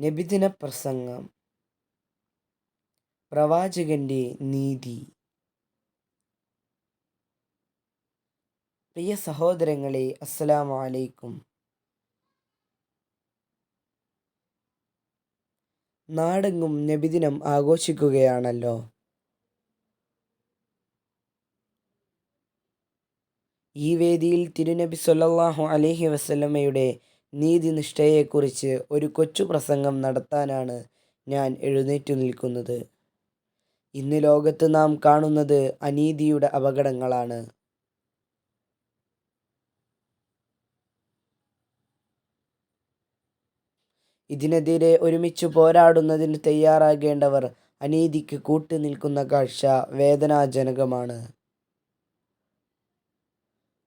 നബിദിന പ്രസംഗം. പ്രവാചകന്റെ നീതി. പ്രിയ സഹോദരങ്ങളെ അസ്സലാമു അലൈക്കും. നാടെങ്ങും നബിദിനം ആഘോഷിക്കുകയാണല്ലോ. ഈ വേദിയിൽ തിരുനബി സൊല്ലാഹു അലഹി വസല്ലമയുടെ നീതിനിഷ്ഠയെക്കുറിച്ച് ഒരു കൊച്ചു പ്രസംഗം നടത്താനാണ് ഞാൻ എഴുന്നേറ്റു നിൽക്കുന്നത്. ഇന്ന് ലോകത്ത് നാം കാണുന്നത് അനീതിയുടെ അപകടങ്ങളാണ്. ഇതിനെതിരെ ഒരുമിച്ച് പോരാടുന്നതിന് തയ്യാറാകേണ്ടവർ അനീതിക്ക് കൂട്ടുനിൽക്കുന്ന കാഴ്ച വേദനാജനകമാണ്.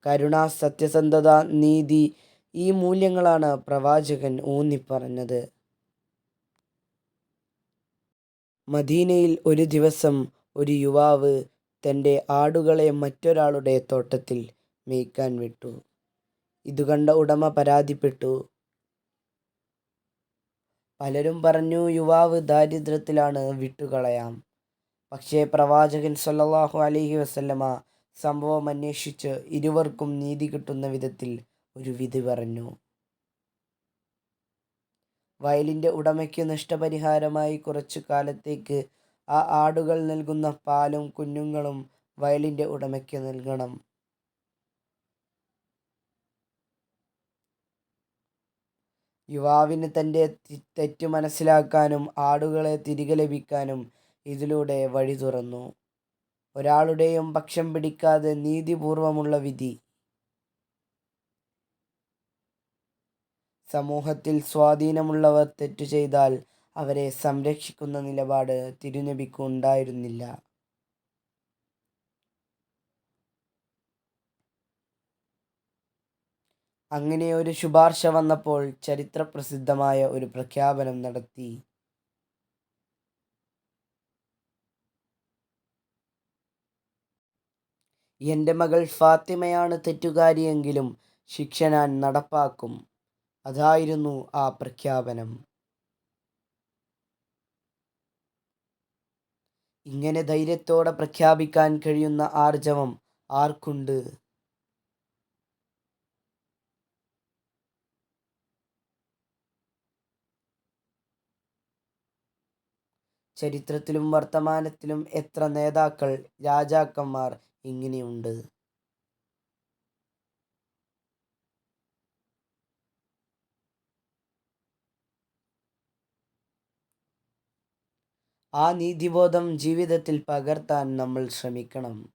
കരുണ സത്യസന്ധത നീതി ഈ മൂല്യങ്ങളാണ് പ്രവാചകൻ ഊന്നിപ്പറഞ്ഞത്. മദീനയിൽ ഒരു ദിവസം ഒരു യുവാവ് തന്റെ ആടുകളെ മറ്റൊരാളുടെ തോട്ടത്തിൽ മേയ്ക്കാൻ വിട്ടു. ഇതു കണ്ട ഉടമ പരാതിപ്പെട്ടു. പലരും പറഞ്ഞു യുവാവ് ദാരിദ്ര്യത്തിലാണ് വിട്ടുകളയാം. പക്ഷേ പ്രവാചകൻ സല്ലാഹു അലഹി വസല്ലമ സംഭവം അന്വേഷിച്ച് ഇരുവർക്കും നീതി കിട്ടുന്ന വിധത്തിൽ ഒരു വിധി പറഞ്ഞു. വയലിന്റെ ഉടമയ്ക്ക് നഷ്ടപരിഹാരമായി കുറച്ചു കാലത്തേക്ക് ആ ആടുകൾ നൽകുന്ന പാലും കുഞ്ഞുങ്ങളും വയലിന്റെ ഉടമയ്ക്ക് നൽകണം. യുവാവിന് തന്റെ തെറ്റ് മനസ്സിലാക്കാനും ആടുകളെ തിരികെ ലഭിക്കാനും ഇതിലൂടെ വഴി തുറന്നു. ഒരാളുടെയും പക്ഷം പിടിക്കാതെ നീതിപൂർവമുള്ള വിധി. സമൂഹത്തിൽ സ്വാധീനമുള്ളവർ തെറ്റു ചെയ്താൽ അവരെ സംരക്ഷിക്കുന്ന നിലപാട് തിരുനബിക്ക് ഉണ്ടായിരുന്നില്ല അങ്ങനെ ഒരു ശുപാർശ വന്നപ്പോൾ ചരിത്രപ്രസിദ്ധമായ ഒരു പ്രഖ്യാപനം നടത്തി. എന്റെ മകൾ ഫാത്തിമയാണ് തെറ്റുകാരിയെങ്കിലും ശിക്ഷ ഞാൻ നടപ്പാക്കും. അതായിരുന്നു ആ പ്രഖ്യാപനം. ഇങ്ങനെ ധൈര്യത്തോടെ പ്രഖ്യാപിക്കാൻ കഴിയുന്ന ആർജവം ആർക്കുണ്ട്? ചരിത്രത്തിലും വർത്തമാനത്തിലും എത്ര നേതാക്കൾ രാജാക്കന്മാർ ഇങ്ങനെയുണ്ട്. ആ നീതിബോധം ജീവിതത്തിൽ പകർത്താൻ നമ്മൾ ശ്രമിക്കണം.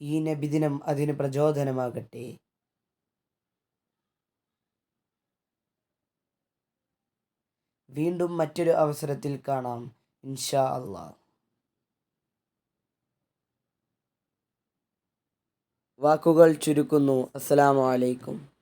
ഈ നബിദിനം അതിന് പ്രചോദനമാകട്ടെ. വീണ്ടും മറ്റൊരു അവസരത്തിൽ കാണാം. ഇൻഷാ അള്ളാഹ് വാക്കുകൾ ചുരുക്കുന്നു. അസ്സലാമു അലൈക്കും.